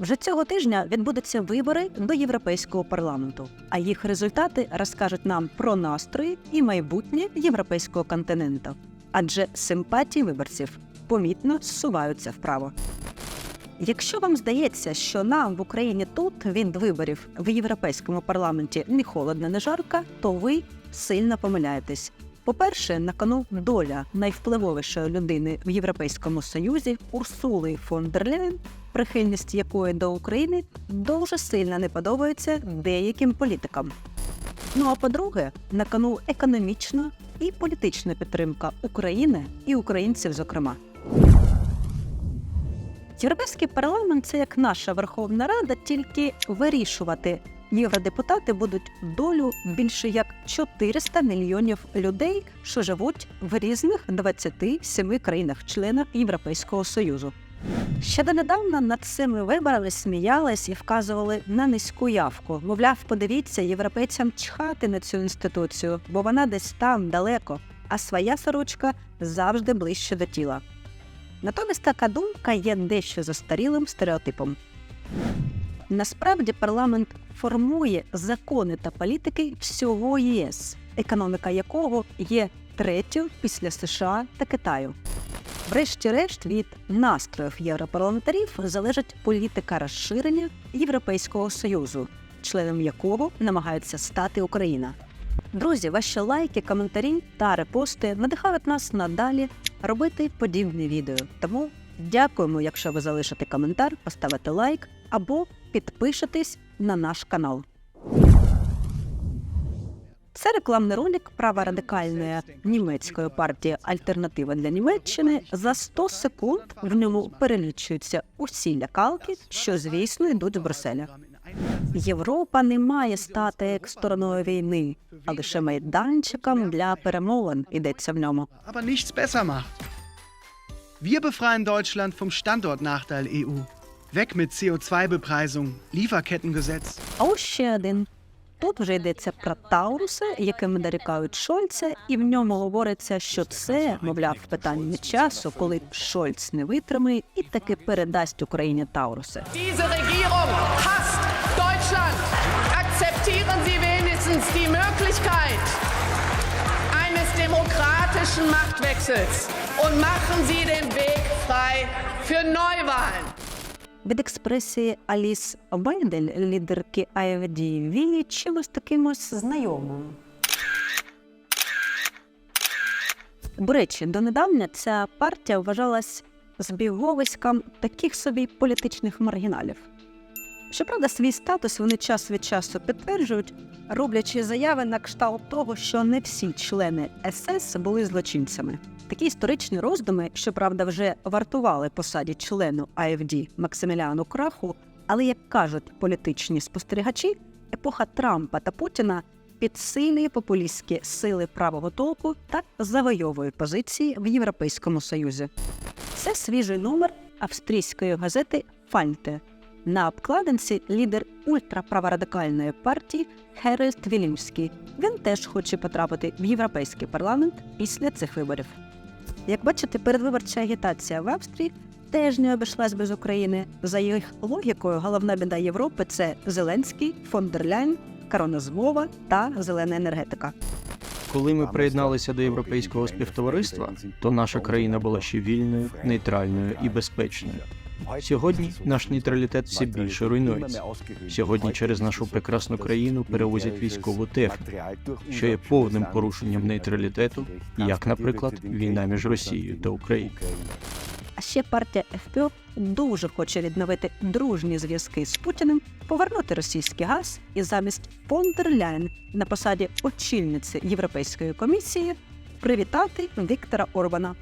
Вже цього тижня відбудуться вибори до Європейського парламенту, а їх результати розкажуть нам про настрої і майбутнє європейського континенту. Адже симпатії виборців помітно зсуваються вправо. Якщо вам здається, що нам в Україні тут від виборів в європейському парламенті не холодно, не жарко, то ви сильно помиляєтесь. По-перше, на кону доля найвпливовішої людини в Європейському Союзі Урсули фон дер Ляєн, прихильність якої до України дуже сильно не подобається деяким політикам. Ну а по-друге, на кону економічна і політична підтримка України і українців, зокрема. Європейський парламент це як наша Верховна Рада, тільки вирішувати євродепутати будуть долю більше як 400 мільйонів людей, що живуть в різних 27 країнах-членах Європейського Союзу. Ще донедавна над цими виборами сміялись і вказували на низьку явку. Мовляв, подивіться, європейцям чхати на цю інституцію, бо вона десь там далеко, а своя сорочка завжди ближче до тіла. Натомість така думка є дещо застарілим стереотипом. Насправді парламент формує закони та політики всього ЄС, економіка якого є третьою після США та Китаю. Врешті-решт від настроїв європарламентарів залежить політика розширення Європейського союзу, членом якого намагається стати Україна. Друзі, ваші лайки, коментарі та репости надихають нас надалі робити подібні відео. Тому дякуємо, якщо ви залишите коментар, поставите лайк або підпишетесь на наш канал. Це рекламний ролик праворадикальної німецької партії Альтернатива для Німеччини. За 100 секунд в ньому перелічуються усі лякалки, що звісно йдуть з Брюсселя. Європа не має стати стороною війни, а лише майданчиком для перемовин йдеться в ньому. Wir befreien Deutschland vom Standortnachteil EU. Weg mit CO2-Bepreisung, Lieferkettengesetz. А ось ще один. Тут вже йдеться про Тауруси, якими дорікають Шольца, і в ньому говориться, що це, мовляв, питання часу, коли Шольц не витримає і таки передасть Україні Тауруси. Diese Regierung hasst Deutschland. Akzeptieren Sie wenigstens die Möglichkeit eines demokratischen Machtwechsels und machen Sie den Weg frei für Neuwahlen. Від експресії Аліс Байдель, лідерки АФД, віє чимось такимось знайомим. До речі, донедавна ця партія вважалась збіговиськом таких собі політичних маргіналів. Щоправда, свій статус вони час від часу підтверджують, роблячи заяви на кшталт того, що не всі члени СС були злочинцями. Такі історичні роздуми, щоправда, вже вартували посаді члену АФД Максиміліану Краху, але як кажуть політичні спостерігачі, епоха Трампа та Путіна підсилює популістські сили правого толку та завойовує позиції в Європейському Союзі. Це свіжий номер австрійської газети Фальте. На обкладинці лідер ультраправорадикальної партії Геральд Вільямський. Він теж хоче потрапити в європейський парламент після цих виборів. Як бачите, передвиборча агітація в Австрії теж не обійшлась без України. За їх логікою, головна біда Європи це Зеленський, Фондерляйн, Коронозмова та зелена енергетика. Коли ми приєдналися до європейського співтовариства, то наша країна була ще вільною, нейтральною і безпечною. Сьогодні наш нейтралітет все більше руйнується. Сьогодні через нашу прекрасну країну перевозять військову техніку, що є повним порушенням нейтралітету, як, наприклад, війна між Росією та Україною. А ще партія ФПО дуже хоче відновити дружні зв'язки з Путіним, повернути російський газ і замість фон на посаді очільниці Європейської комісії привітати Віктора Орбана.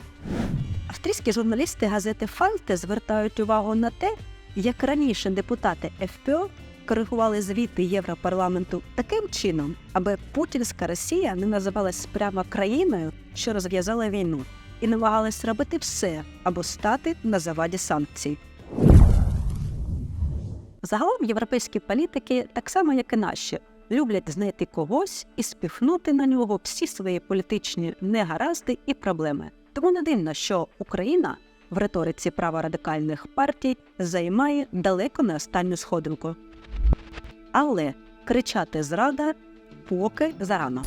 Австрійські журналісти газети Фальте звертають увагу на те, як раніше депутати ФПО коригували звіти Європарламенту таким чином, аби путінська Росія не називалась прямо країною, що розв'язала війну, і намагалась робити все, аби стати на заваді санкцій. Загалом європейські політики, так само як і наші, люблять знайти когось і спіхнути на нього всі свої політичні негаразди і проблеми. Тому не дивно, що Україна в риториці праворадикальних партій займає далеко не останню сходинку. Але кричати зрада поки зарано.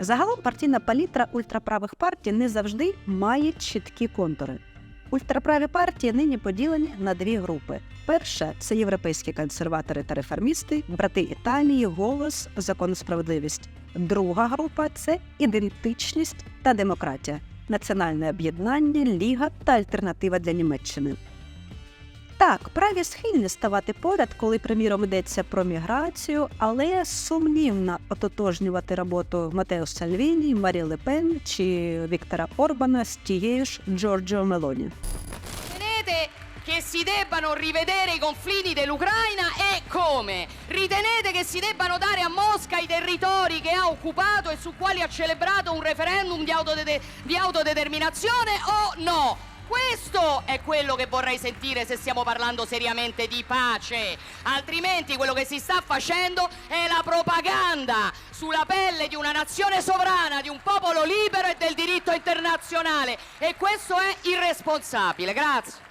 Загалом партійна палітра ультраправих партій не завжди має чіткі контури. Ультраправі партії нині поділені на дві групи. Перша це європейські консерватори та реформісти, брати Італії, голос, закон справедливість. Друга група це ідентичність та демократія, національне об'єднання, ліга та альтернатива для Німеччини. Так, праві схильні ставати поряд, коли, приміром, йдеться про міграцію, але сумнівно ототожнювати роботу Матео Сальвіні, Марі Лепен чи Віктора Орбана з тією ж Джорджо Мелоні. Che si debbano rivedere i confini dell'Ucraina e come? Ritenete che si debbano dare a Mosca i territori che ha occupato e su quali ha celebrato un referendum di, autodede- di autodeterminazione o no? Questo è quello che vorrei sentire se stiamo parlando seriamente di pace. Altrimenti quello che si sta facendo è la propaganda sulla pelle di una nazione sovrana, di un popolo libero e del diritto internazionale. E questo è irresponsabile. Grazie.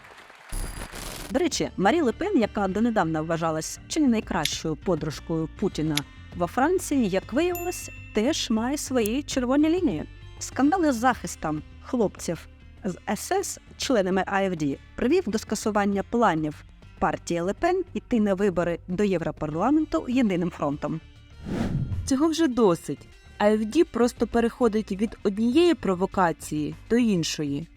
До речі, Марі Лепен, яка донедавна вважалась чи не найкращою подружкою Путіна во Франції, як виявилось, теж має свої червоні лінії. Скандали з захистом хлопців з СС, членами АФД, привів до скасування планів партії Лепен іти на вибори до Європарламенту єдиним фронтом. Цього вже досить. АФД просто переходить від однієї провокації до іншої.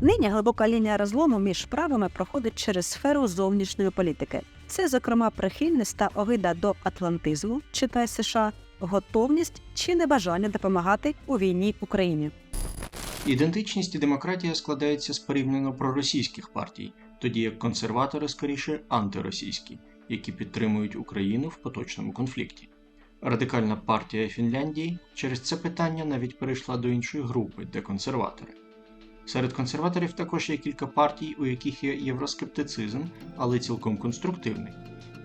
Нині глибока лінія розлому між правими проходить через сферу зовнішньої політики. Це, зокрема, прихильність та огида до атлантизму, читай США, готовність чи небажання допомагати у війні Україні. Ідентичність і демократія складаються з порівняно проросійських партій, тоді як консерватори скоріше антиросійські, які підтримують Україну в поточному конфлікті. Радикальна партія Фінляндії через це питання навіть перейшла до іншої групи, де консерватори. Серед консерваторів також є кілька партій, у яких є євроскептицизм, але цілком конструктивний.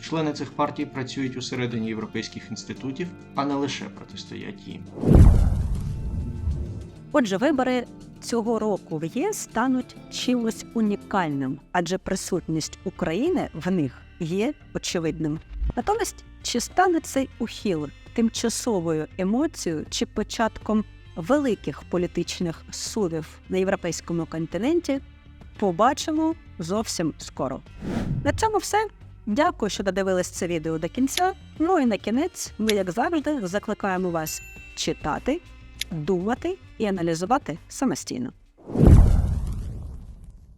Члени цих партій працюють усередині європейських інститутів, а не лише протистоять їм. Отже, вибори цього року в ЄС стануть чимось унікальним, адже присутність України в них є очевидним. Натомість, чи стане цей ухил тимчасовою емоцією чи початком великих політичних судів на європейському континенті, побачимо зовсім скоро. На цьому все. Дякую, що додивились це відео до кінця. Ну і на кінець ми, як завжди, закликаємо вас читати, думати і аналізувати самостійно.